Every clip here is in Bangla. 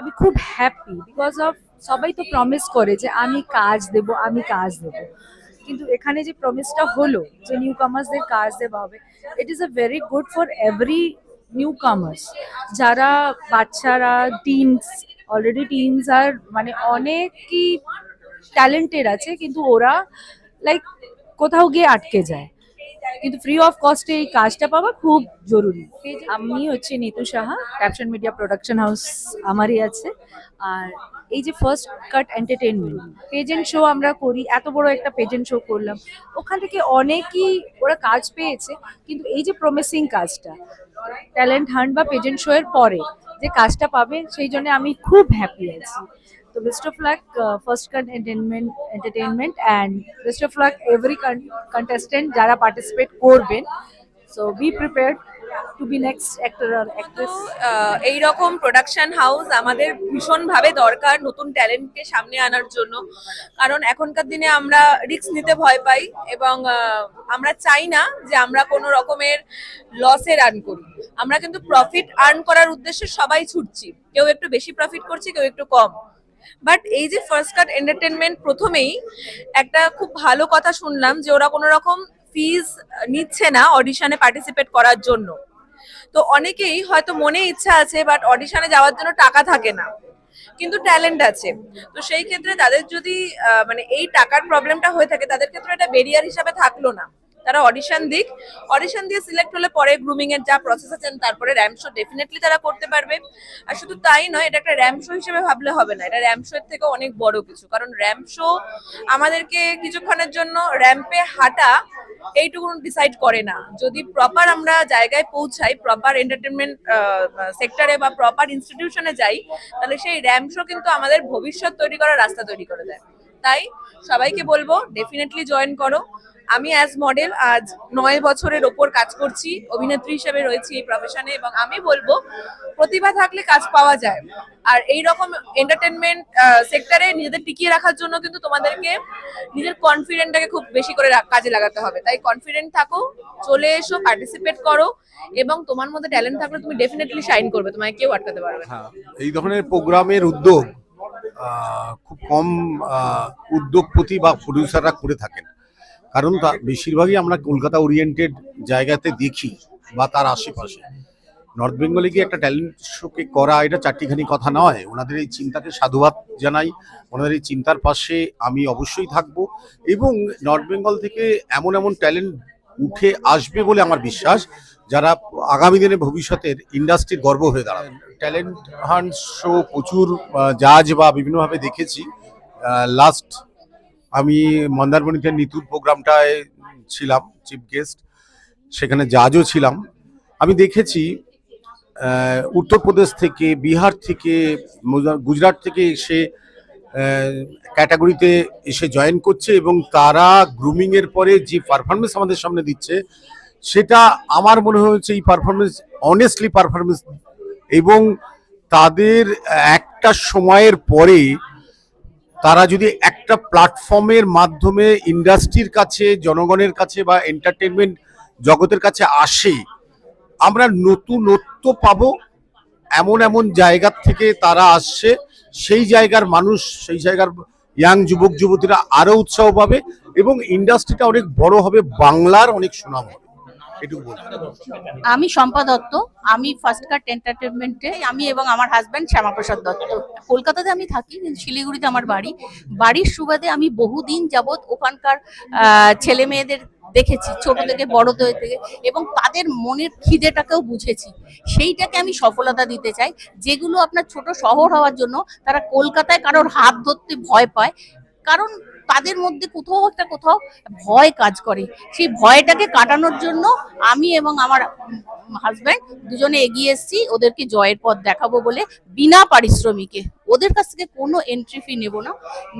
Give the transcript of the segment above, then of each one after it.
আমি খুব হ্যাপি বিকজ অফ সবাই তো প্রমিস করে যে আমি কাজ দেব, আমি কাজ দেব। কিন্তু এখানে যে প্রমিসটা হলো যে নিউ কামার্সদের কাজ দেওয়া হবে it is a very good for every new commerce যারা বাচ্চারা টিনস অলরেডি টিনস আর মানে অনেকই ট্যালেন্টেড আছে, কিন্তু ওরা লাইক কোথাও গিয়ে আটকে যায়। কিন্তু ফ্রি অফ কস্টে এই কাজটা পাওয়া খুব জরুরি। আমি হচ্ছে Nitu Saha caption media production house আমারই আছে। আর এই যে first cut entertainment pageant show আমরা করি, এত বড় একটা পেজেন্ট শো করলাম। ওখান থেকে অনেকই ওরা কাজ পেয়েছে, কিন্তু এই যে প্রমিসিং কাজটা ট্যালেন্ট হান্ট বা পেজেন্ট শো এর পরে যে কাজটা পাবে, সেই জন্য আমি খুব হ্যাপি আছি। তো best of luck first cut entertainment entertainment and best of luck every contestant যারা পার্টিসিপেট করবেন। So be prepared to be next actor R actress এই রকম প্রোডাকশন হাউস আমাদের ভীষণভাবে দরকার নতুন ট্যালেন্টকে সামনে আনার জন্য। কারণ এখনকার দিনে আমরা রিস্ক নিতে ভয় পাই এবং আহ, আমরা চাই না যে আমরা কোনো রকমের লসে রান করি। আমরা কিন্তু প্রফিট আর্ন করার উদ্দেশ্যে সবাই ছুটছি। কেউ একটু বেশি প্রফিট করছে কেউ একটু কম। বাট এই যে ফার্স্ট কাট এন্টারটেনমেন্ট প্রথমেই একটা খুব ভালো কথা শুনলাম যে ওরা কোনো রকম ফিজ নিচ্ছে না অডিশনে পার্টিসিপেট করার জন্য। তো অনেকেই হয়তো মনে ইচ্ছা আছে বাট অডিশনে যাওয়ার জন্য টাকা থাকে না। কিন্তু ট্যালেন্ট আছে। তো সেই ক্ষেত্রে তাদের যদি মানে এই টাকার প্রবলেমটা হয়ে থাকে, তাদের ক্ষেত্রে এটা বেরিয়ার হিসাবে থাকল না। তারা অডিশন দিক। অডিশন দিয়ে সিলেক্ট হলে পরে গ্রুমিং এর যা প্রসেস আছে, তারপরে র্যাম শো ডেফিনেটলি তারা করতে পারবে। আর শুধু তাই নয়, এটা একটা র্যাম শো হিসেবে ভাবলে হবে না। এটা র্যাম শো এর থেকে অনেক বড় কিছু। কারণ র্যাম শো আমাদেরকে কিছুক্ষণের জন্য র্যাম্পে হাঁটা, এইটুকু ডিসাইড করে না। যদি প্রপার আমরা জায়গায় পৌঁছাই প্রপার এন্টারটেনমেন্ট সেক্টরে বা প্রপার ইনস্টিটিউশনে যাই, তাহলে সেই র্যাম শো কিন্তু আমাদের ভবিষ্যৎ তৈরি করার রাস্তা তৈরি করে দেয়। তাই সবাইকে বলব ডেফিনেটলি জয়েন করো। আমি অ্যাজ মডেল আজ নয় বছরের ওপর কাজ করছি, অভিনেত্রী হিসেবে রয়েছি এই প্রফেশনে এবং আমি বলব, প্রতিভা থাকলে কাজ পাওয়া যায়। আর এই রকম এন্টারটেনমেন্ট সেক্টরে নিজেদের টিকিয়ে রাখার জন্য কিন্তু তোমাদেরকে নিজের কনফিডেন্টটাকে খুব বেশি করে কাজে লাগাতে হবে। তাই কনফিডেন্ট থাকো, চলে এসো পার্টিসিপেট করো এবং তোমার মধ্যে ট্যালেন্ট থাকলে তুমি ডেফিনেটলি শাইন করবে, তোমায় কেউ আটকাতে পারবে হ্যাঁ এই ধরনের প্রোগ্রামের উদ্যোগ খুব কম উদ্যোগপতি বা প্রডিউসাররা করে থাকেন। কারণ তা বেশিরভাগই আমরা কলকাতা ওরিয়েন্টেড জায়গাতে দেখি বা তার আশেপাশে। নর্থ বেঙ্গলে গিয়ে একটা ট্যালেন্ট শোকে করা এটা চারটিখানি কথা নয়। ওনাদের এই চিন্তাকে সাধুবাদ জানাই। ওনাদের এই চিন্তার পাশে আমি অবশ্যই থাকব এবং নর্থ বেঙ্গল থেকে এমন এমন ট্যালেন্ট উঠে আসবে বলে আমার বিশ্বাস যারা আগামী দিনে ভবিষ্যতের ইন্ডাস্ট্রির গর্ব হয়ে দাঁড়াবে। ট্যালেন্ট হান্ট শো প্রচুর জাজ বা বিভিন্নভাবে দেখেছি। লাস্ট আমি মন্দারমণিতে নিতুর প্রোগ্রামটায় ছিলাম চিফ গেস্ট সেখানে জাজও ছিলাম। আমি দেখেছি উত্তরপ্রদেশ থেকে, বিহার থেকে, গুজরাট থেকে এসে ক্যাটাগরিতে এসে জয়েন করছে এবং তারা গ্রুমিংয়ের পরে যে পারফরমেন্স আমাদের সামনে দিচ্ছে, সেটা আমার মনে হয়েছে এই পারফরমেন্স অনেস্টলি পারফরমেন্স এবং তাদের একটা সময়ের পরে তারা যদি একটা প্ল্যাটফর্মের মাধ্যমে ইন্ডাস্ট্রির কাছে, জনগণের কাছে বা এন্টারটেনমেন্ট জগতের কাছে আসে, আমরা নতুনত্ব পাবো এমন এমন জায়গার থেকে তারা আসছে। সেই জায়গার মানুষ, সেই জায়গার ইয়াং যুবক, যুবতীরা আরও উৎসাহ পাবে এবং ইন্ডাস্ট্রিটা অনেক বড় হবে, বাংলার অনেক সুনাম হবে। আমি শম্পা দত্ত, আমি ফার্স্ট কাট এন্টারটেনমেন্টে আমি এবং আমার হাজব্যান্ড শ্যামাপ্রসাদ দত্ত। কলকাতাতে আমি থাকি, কিন্তু শিলিগুড়িতে আমার বাড়ি। বাড়ির সুবাদে আমি বহুদিন যাবৎ ওখানকার ছেলে মেয়েদের দেখেছি, ছোট থেকে, বড় থেকে, এবং তাদের মনের খিদেটাকেও বুঝেছি। সেইটাকে আমি সফলতা দিতে চাই। যেগুলো আপনার ছোট শহর হওয়ার জন্য তারা কলকাতায় কারোর হাত ধরতে ভয় পায়। কারণ তাদের মধ্যে কোথাও একটা কোথাও ভয় কাজ করে। সেই ভয়টাকে কাটানোর জন্য আমি এবং আমার হাজব্যান্ড দুজনে এগিয়ে এসেছি, ওদেরকে জয়ের পথ দেখাবো বলে বিনা পারিশ্রমিকে। ওদের কাছ থেকে কোনো এন্ট্রি ফি নেব না।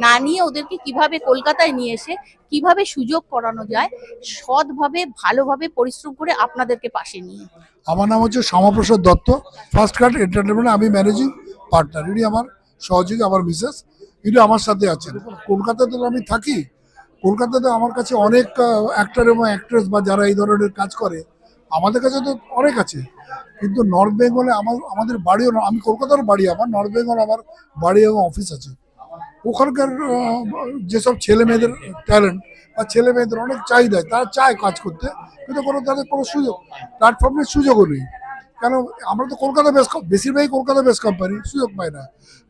না নিয়ে ওদেরকে কীভাবে কলকাতায় নিয়ে এসে কীভাবে সুযোগ করানো যায়, সৎভাবে, ভালোভাবে পরিশ্রম করে আপনাদেরকে পাশে নিয়ে। আমার নাম হচ্ছে Shyamaprasad Dutta. First card entertainment আমি ম্যানেজিং পার্টনার ইনি আমার সহযোগী, আমার মিসেস ইনি আমার সাথে আছেন। কলকাতাতে আমি থাকি। কলকাতাতে আমার কাছে অনেক অ্যাক্টর এবং অ্যাক্ট্রেস বা যারা এই ধরনের কাজ করে, আমাদের কাছে তো অনেক আছে। কিন্তু নর্থ বেঙ্গলে আমার, আমাদের বাড়িও আমি কলকাতার বাড়ি, আমার নর্থ বেঙ্গল আমার বাড়ি এবং অফিস আছে। ওখানকার যেসব ছেলে মেয়েদের ট্যালেন্ট বা ছেলে মেয়েদের অনেক চাহিদা, তারা চায় কাজ করতে, কিন্তু কোনো তাদের কোনো সুযোগ প্ল্যাটফর্মের সুযোগও নেই। কেন আমরা তো কলকাতা বেস বেশিরভাগই কলকাতা বেস কোম্পানি সুযোগ পাই না।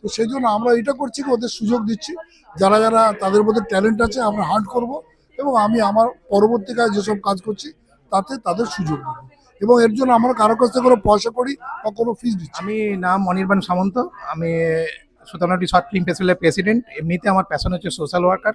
তো সেই জন্য আমরা এটা করছি কি, ওদের সুযোগ দিচ্ছি। যারা যারা তাদের মধ্যে ট্যালেন্ট আছে, আমরা হান্ট করব এবং আমি আমার পরবর্তীকালে যেসব কাজ করছি, তাতে তাদের সুযোগ দেবো। এবং এর জন্য আমরা কারও কাছ থেকে কোনো পয়সা করি বা কোনো ফিস দিচ্ছি আমি নাম অনির্বাণ সামন্ত। আমি সুতানাটি শর্ট ফিল্ম ফেস্টিভ্যালের প্রেসিডেন্ট এমনিতে আমার প্যাশন হচ্ছে সোশ্যাল ওয়ার্কার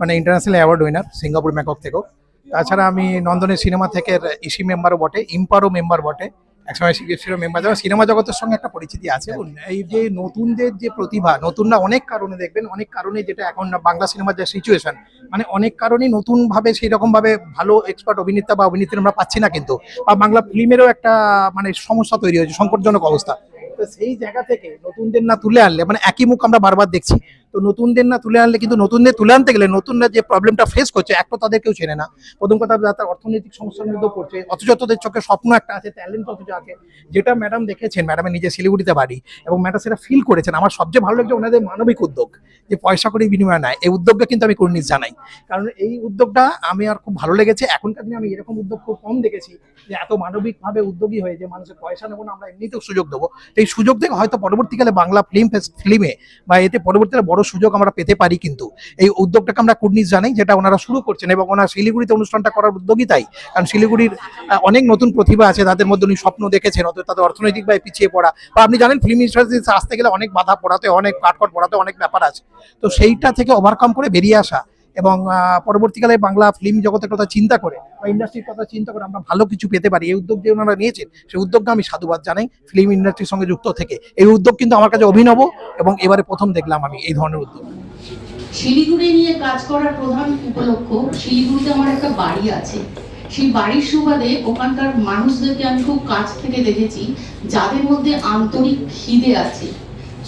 মানে ইন্টারন্যাশনাল অ্যাওয়ার্ড উইনার সিঙ্গাপুর ম্যাকক থেকেও। তাছাড়া আমি নন্দনের সিনেমা থেকে ইসি মেম্বারও বটে ইম্পারও মেম্বার বটে। একসময় সিগেস্টিরও মেম্বার যারা সিনেমা জগতের সঙ্গে একটা পরিচিতি আছে এই যে নতুনদের যে প্রতিভা, নতুনরা অনেক কারণে দেখবেন, অনেক কারণে যেটা এখন বাংলা সিনেমার যে সিচুয়েশন মানে অনেক কারণেই নতুন ভাবে সেই রকম ভাবে ভালো এক্সপার্ট অভিনেতা বা অভিনেত্রী আমরা পাচ্ছি না কিন্তু। বা বাংলা ফিল্মেরও একটা মানে সমস্যা তৈরি হয়েছে, সংকটজনক অবস্থা। তো সেই জায়গা থেকে নতুনদের না তুলে আনলে মানে একই মুখ আমরা বারবার দেখছি। তো নতুনদের না তুলে আনলে কিন্তু নতুনদের তুলে আনতে গেলে নতুনরা যে প্রবলেমটা ফেস করছে, এক তো তাদের কেউ চেনে না। প্রথম কথা তার অর্থনৈতিক সমস্যার মধ্যেও পড়ছে। অথচ তাদের চোখে স্বপ্ন একটা আছে ট্যালেন্ট অথচ আছে, যেটা ম্যাডাম দেখেছেন ম্যাডামের নিজে শিলিগুড়িতে বাড়ি, এবং ম্যাডাম সেটা ফিল করেছেন। আমার সবচেয়ে ভালো লাগছে ওনাদের মানবিক উদ্যোগ, যে পয়সা করে বিনিময় নেয়। এই উদ্যোগটা কিন্তু আমি কুর্নিশ জানাই। কারণ এই উদ্যোগটা আমি আর খুব ভালো লেগেছে। এখনকার দিনে আমি এরকম উদ্যোগ খুব কম দেখেছি, যে এত মানবিকভাবে উদ্যোগী হয়ে যে মানুষের পয়সা নেব না, আমরা এমনিতেও সুযোগ দেবো। এই সুযোগ থেকে হয়তো পরবর্তীকালে বাংলা ফিল্ম ফিল্মে বা এতে পরবর্তীকালে বড় সুযোগ আমরা পেতে পারি কিন্তু। এই উদ্যোগটাকে আমরা কুর্নিশ জানাই, যেটা ওনারা শুরু করছেন এবং ওনারা শিলিগুড়িতে অনুষ্ঠানটা করার উদ্যোগই তাই কারণ শিলিগুড়ির অনেক নতুন প্রতিভা আছে, তাদের মধ্যে উনি স্বপ্ন দেখেছেন, অত তাদের অর্থনৈতিকভাবে পিছিয়ে পড়া। বা আপনি জানেন ফিল্ম ইন্ডাস্ট্রিতে আসতে গেলে অনেক বাধা পড়াতে, অনেক কাটকট পড়াতে অনেক ব্যাপার আছে। তো সেইটা থেকে ওভারকাম করে বেরিয়ে আসা। এবং পরবর্তীকালে বাংলা ফিল্ম জগতের কথা চিন্তা করে বা ইন্ডাস্ট্রির কথা চিন্তা করে আমরা ভালো কিছু পেতে পারি। এই উদ্যোগ যে ওনারা নিয়েছেন, সেই উদ্যোগকে আমি সাধুবাদ জানাই ফিল্ম ইন্ডাস্ট্রির সঙ্গে যুক্ত থেকে। এই উদ্যোগ কিন্তু আমার কাছে অভিনব এবং এবারে প্রথম দেখলাম আমি এই ধরনের উদ্যোগ। শিলিগুড়ি নিয়ে কাজ করার প্রধান উপলক্ষ শিলিগুড়িতে আমার একটা বাড়ি আছে। সেই বাড়ির সুবাদে ওখানকার মানুষদেরকে আমি খুব কাছ থেকে দেখেছি, যাদের মধ্যে আন্তরিক খিদে আছে,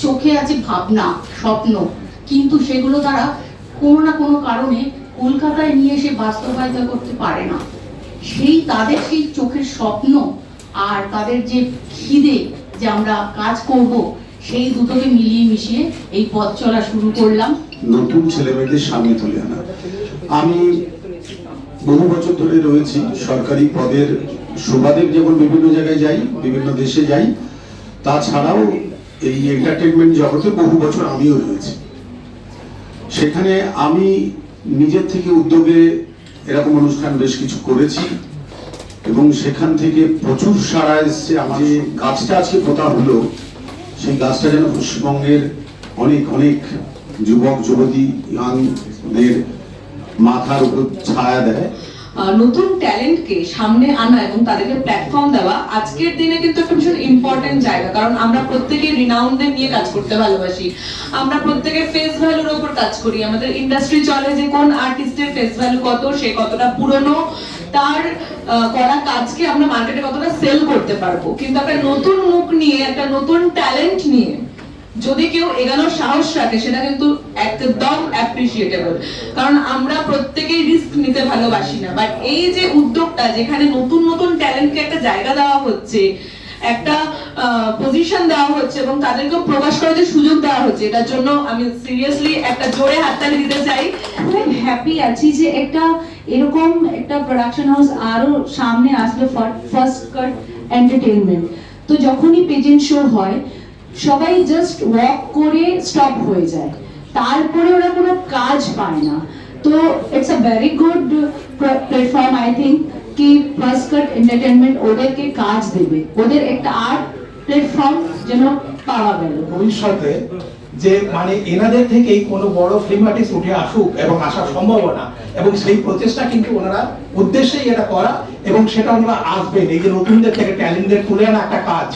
চোখে আছে ভাবনা, স্বপ্ন। কিন্তু সেগুলো তারা কোনো না কোনো কারণে কলকাতায় নিয়ে এসে বাস্তবায়িত করতে পারে না। সেই তাদের সেই চোখের স্বপ্ন আর তাদের যে খিদে যে আমরা কাজ করব, সেই দুটোকে মিলিয়ে মিশিয়ে এই পথ চলা শুরু করলাম। নতুন ছেলে মেয়েদের সামনে তুলে আনা। আমি বহু বছর ধরে রয়েছি সরকারি পদের সুবাদের যেমন বিভিন্ন জায়গায় যাই, বিভিন্ন দেশে যাই, তাছাড়াও এই এন্টারটেনমেন্ট জগতে বহু বছর আমিও রয়েছি। সেখানে আমি নিজের থেকে উদ্যোগে এরকম অনুষ্ঠান বেশ কিছু করেছি এবং সেখান থেকে প্রচুর সাড়া এসছে। আমার যে গাছটা আজকে পোতা হলো, সেই গাছটা যেন পশ্চিমবঙ্গের অনেক অনেক যুবক, যুবতী, ইয়াংদের মাথার উপর ছায়া দেয়। নতুন ট্যালেন্টকে সামনে আনা এবং তাদেরকে প্ল্যাটফর্ম দেওয়া আজকের দিনে কিন্তু একটা ভীষণ ইম্পর্টেন্ট জায়গা। কারণ আমরা প্রত্যেকে রিনাউন্ডদের নিয়ে কাজ করতে ভালোবাসি। আমরা প্রত্যেকে ফেস ভ্যালুর উপর কাজ করি। আমাদের ইন্ডাস্ট্রি চলে যে কোন আর্টিস্টের ফেস ভ্যালু কত, সে কতটা পুরনো, তার করা কাজকে আমরা মার্কেটে কতটা সেল করতে পারব। কিন্তু একটা নতুন মুখ নিয়ে, একটা নতুন ট্যালেন্ট নিয়ে যদি কেউ এগানোর সাহস রাখে, সেটা কিন্তু একদম অ্যাপ্রিসিয়েটেবল কারণ আমরা প্রত্যেকেই রিস্ক নিতে ভালোবাসি না। বাট এই যে উদ্যোগটা, যেখানে নতুন নতুন ট্যালেন্টকে একটা জায়গা দেওয়া হচ্ছে, একটা পজিশন দেওয়া হচ্ছে এবং তাদেরকেও প্রকাশ করার যে সুযোগ দেওয়া হচ্ছে, এটার জন্য আমি সিরিয়াসলি একটা জোরে হাততালি দিতে চাই। খুব হ্যাপি আছি যে একটা এরকম একটা প্রোডাকশন হাউস আরও সামনে আসবে ফার্স্ট কাট এন্টারটেইনমেন্ট তো যখনই পেজেন্ট শো হয় সবাই জাস্ট ওয়াক করে স্টপ হয়ে যায়। তারপরে ওরা কোনো কাজ পায় না। তো it's a very good platform I think কি ফার্স্ট কাট এন্টারটেনমেন্ট ওদেরকে কাজ দেবে। ওদের একটা আর্ট প্ল্যাটফর্ম যেন পাওয়া গেল। ভবিষ্যতে যে মানে এনাদের থেকেই কোনো বড় ফিল্ম আর্টিস্ট উঠে আসুক এবং আসার সম্ভাবনা, এবং সেই প্রচেষ্টা কিন্তু ওনারা উদ্দেশ্যেই এটা করা, এবং সেটা ওনারা আসবেন। এই যে নতুনদের থেকে ট্যালেন্টদের তুলে আনা একটা কাজ।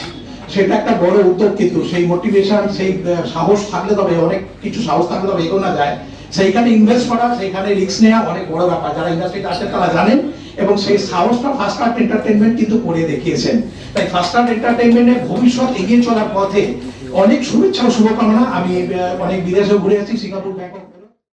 সেটা একটা বড় উদ্যোগ কিন্তু। সেই মোটিভেশন সেই সাহস থাকলে তবে, অনেক কিছু সাহস থাকলে তবে এগোনো যায়। সেইখানে ইনভেস্ট করা, সেইখানে রিস্ক নেওয়া অনেক বড় ব্যাপার। যারা ইন্ডাস্ট্রিতে আছেন তারা জানেন। এবং সেই সাহসটা ফার্স্ট আর্ট এন্টারটেনমেন্ট কিন্তু করে দেখিয়েছেন। তাই ফার্স্ট আর্ট এন্টারটেনমেন্টের ভবিষ্যৎ এগিয়ে চলার পথে অনেক শুভেচ্ছা ও শুভকামনা। আমি অনেক বিদেশেও ঘুরে আছি সিঙ্গাপুর, ব্যাংকক।